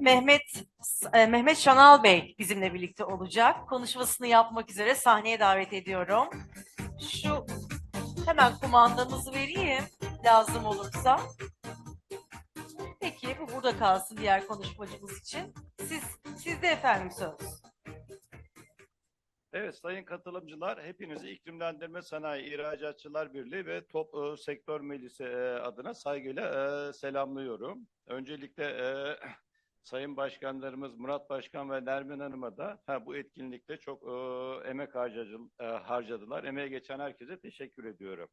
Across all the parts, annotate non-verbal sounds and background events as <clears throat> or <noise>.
Mehmet e, Mehmet Şanal Bey bizimle birlikte olacak. Konuşmasını yapmak üzere sahneye davet ediyorum. Şu hemen kumandamızı vereyim lazım olursa. Peki bu burada kalsın diğer konuşmacımız için. Siz sizde efendim söz. Evet sayın katılımcılar hepinizi İklimlendirme Sanayi İhracatçılar Birliği ve Top e, Sektör Meclisi e, adına saygıyla e, selamlıyorum. Öncelikle e, sayın başkanlarımız Murat Başkan ve Nermin Hanım'a da ha, bu etkinlikte çok e, emek e, harcadılar. Emeğe geçen herkese teşekkür ediyorum.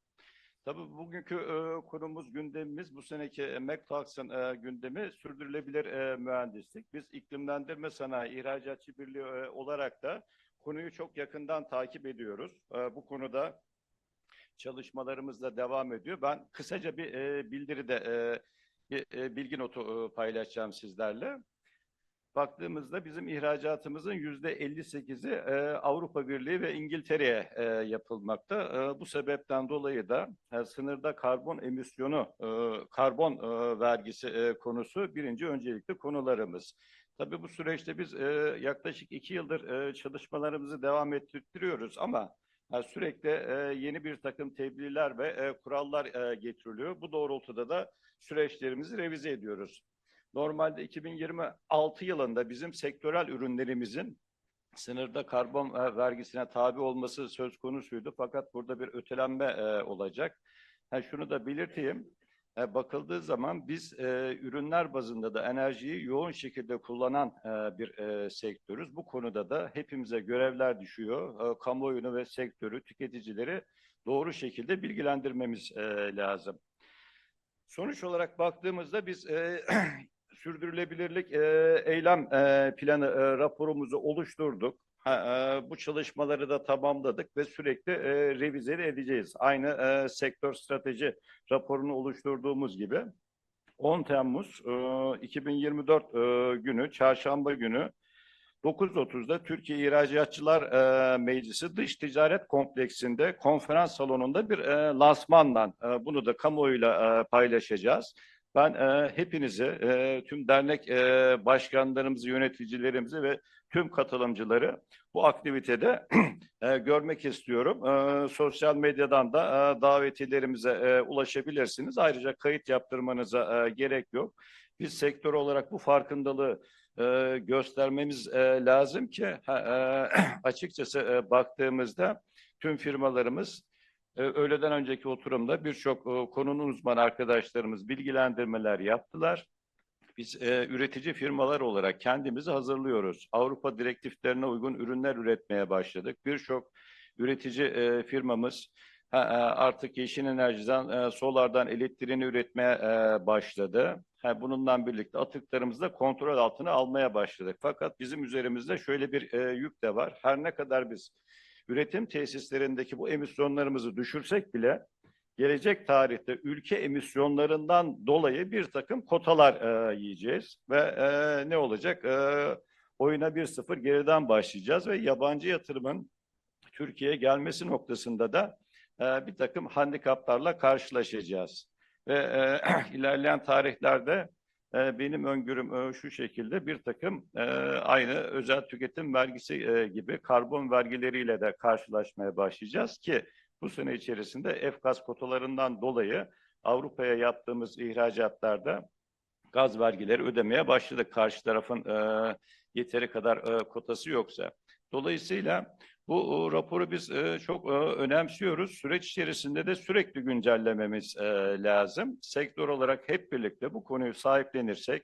Tabii bugünkü e, konumuz, gündemimiz bu seneki Emek Talks'ın e, gündemi sürdürülebilir e, mühendislik. Biz iklimlendirme sanayi İhracatçı Birliği e, olarak da konuyu çok yakından takip ediyoruz. E, bu konuda çalışmalarımız da devam ediyor. Ben kısaca bir e, bildiride e, bir e, bilgi notu e, paylaşacağım sizlerle. Baktığımızda bizim ihracatımızın yüzde 58'i e, Avrupa Birliği ve İngiltere'ye e, yapılmakta. E, bu sebepten dolayı da e, sınırda karbon emisyonu, e, karbon e, vergisi e, konusu birinci öncelikli konularımız. Tabii bu süreçte biz e, yaklaşık iki yıldır e, çalışmalarımızı devam ettiriyoruz ama sürekli e, yeni bir takım tebliğler ve e, kurallar e, getiriliyor. Bu doğrultuda da süreçlerimizi revize ediyoruz. Normalde 2026 yılında bizim sektörel ürünlerimizin sınırda karbon vergisine tabi olması söz konusuydu. Fakat burada bir ötelenme olacak. Ha, şunu da belirteyim. E, bakıldığı zaman biz e, ürünler bazında da enerjiyi yoğun şekilde kullanan e, bir e, sektörüz. Bu konuda da hepimize görevler düşüyor. E, kamuoyunu ve sektörü, tüketicileri doğru şekilde bilgilendirmemiz e, lazım. Sonuç olarak baktığımızda biz e, <clears throat> sürdürülebilirlik e, eylem e, planı e, raporumuzu oluşturduk. E, bu çalışmaları da tamamladık ve sürekli e, revize edeceğiz. Aynı e, sektör strateji raporunu oluşturduğumuz gibi 10 Temmuz e, 2024 e, günü, çarşamba günü 9.30'da Türkiye İhracatçılar e, Meclisi Dış Ticaret Kompleksinde konferans salonunda bir e, lansmanla e, bunu da kamuoyuyla e, paylaşacağız. Ben e, hepinizi, e, tüm dernek e, başkanlarımızı, yöneticilerimizi ve tüm katılımcıları bu aktivitede <clears throat> e, görmek istiyorum. E, sosyal medyadan da e, davetilerimize e, ulaşabilirsiniz. Ayrıca kayıt yaptırmanıza e, gerek yok. Biz sektör olarak bu farkındalığı e, göstermemiz e, lazım ki e, <clears throat> açıkçası e, baktığımızda tüm firmalarımız öğleden önceki oturumda birçok e, konunun uzman arkadaşlarımız bilgilendirmeler yaptılar. Biz e, üretici firmalar olarak kendimizi hazırlıyoruz. Avrupa direktiflerine uygun ürünler üretmeye başladık. Birçok üretici e, firmamız ha, e, artık yeşil enerjiden, e, solardan elektriğini üretmeye e, başladı. Ha, bununla birlikte atıklarımızı da kontrol altına almaya başladık. Fakat bizim üzerimizde şöyle bir e, yük de var. Her ne kadar biz üretim tesislerindeki bu emisyonlarımızı düşürsek bile gelecek tarihte ülke emisyonlarından dolayı bir takım kotalar e, yiyeceğiz ve e, ne olacak? E, oyuna 1-0 geriden başlayacağız ve yabancı yatırımın Türkiye'ye gelmesi noktasında da e, bir takım handikaplarla karşılaşacağız. Ve e, <clears throat> ilerleyen tarihlerde e, benim öngörüm e, şu şekilde bir takım e, aynı özel tüketim vergisi e, gibi karbon vergileriyle de karşılaşmaya başlayacağız ki bu sene içerisinde F-gaz kotalarından dolayı Avrupa'ya yaptığımız ihracatlarda gaz vergileri ödemeye başladık. Karşı tarafın yeteri kadar kotası yoksa. Dolayısıyla bu e, raporu biz e, çok e, önemsiyoruz. Süreç içerisinde de sürekli güncellememiz lazım. Sektör olarak hep birlikte bu konuyu sahiplenirsek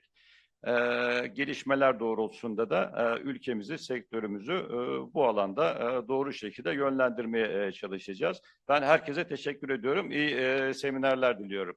gelişmeler doğrultusunda da ülkemizi, sektörümüzü bu alanda doğru şekilde yönlendirmeye çalışacağız. Ben herkese teşekkür ediyorum. İyi seminerler diliyorum.